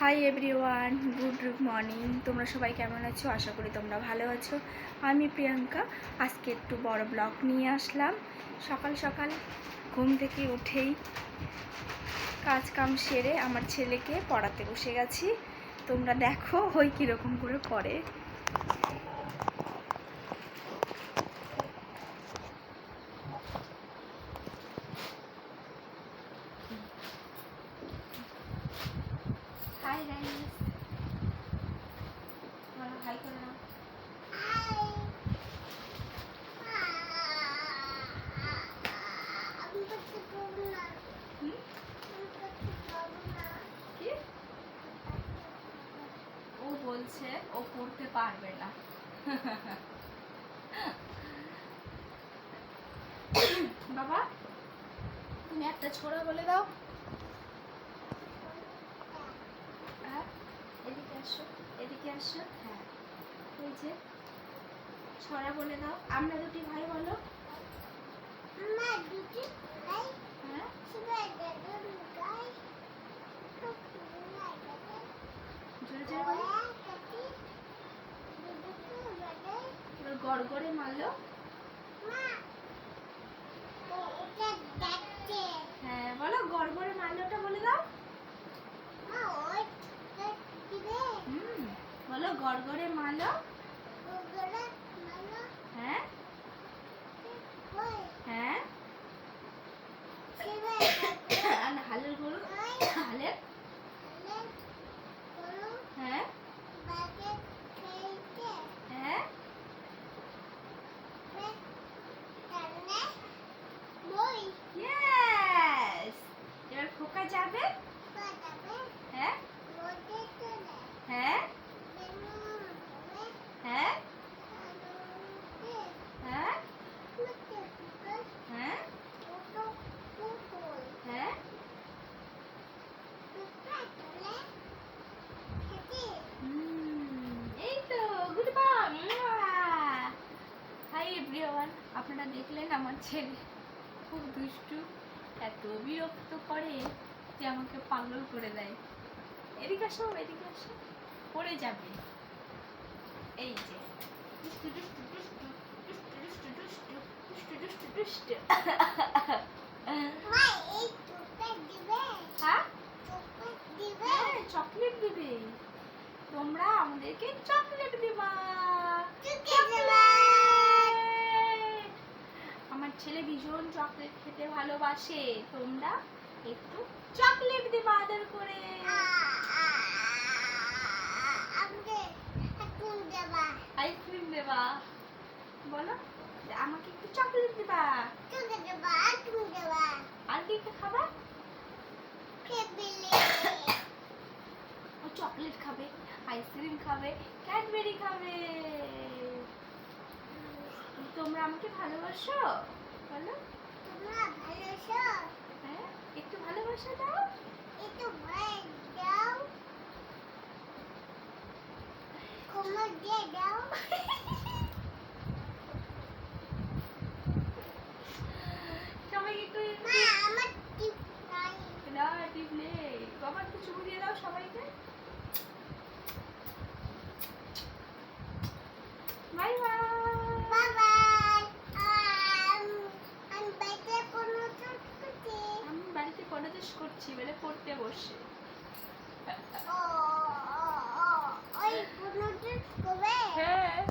Hi everyone good morning তোমরা সবাই কেমন আছো? আশা করি তোমরা ভালো আছো। আমি প্রিয়াঙ্কা। আজকে একটু বড় ব্লগ নিয়ে আসলাম। সকাল সকাল ঘুম থেকে উঠেই কাজ কাম সেরে আমার ছেলেকে পড়াতে বসে গেছি। তোমরা দেখো ওই কীরকম করে পড়ে। হাই? ও বলছে ও পড়তে পারবে না বাবা তুমি একটা ছোড়া বলে দাও আসছো হ্যাঁ। ওই যে ছড়া বলে দাও। আমরা দুটি ভাই বলো। আমরা দুটি হ্যাঁ। গড় গড়ে মারলো। মা গড়গড়ে মালো? হ্যাঁ? হ্যাঁ? এভরিওয়ান আপনারা দেখলেন আমার ছেলে খুব দুষ্টু, এত বিরক্ত করে যে আমাকে পাগল করে দেয়। এদিকে আসো এদিকে আসো, পড়ে যাবে। এই যে। দুষ্টু দুষ্টু দুষ্টু দুষ্টু দুষ্টু দুষ্টু দুষ্টু দুষ্টু দুষ্টু হ্যাঁ হ্যাঁ চকলেট দিবে তোমরা আমাদেরকে চকলেট দিবা আমার ছেলে ভীষণ চকলেট খেতে ভালোবাসে? তোমরা একটু চকলেট দিবা আদর করে। আইসক্রিম দেবা। বলো, আমাকে একটু চকলেট দিবা। আর কি চকলেট খাবে? আইসক্রিম খাবে ক্যাডবেরি খাবে। তোমরা আমাকে ভালোবাসো? বলো। হ্যাঁ একটু ভালোবাসা দাও। একটু দাও। দাও। করছি মানে পড়তে বসে। হ্যাঁ।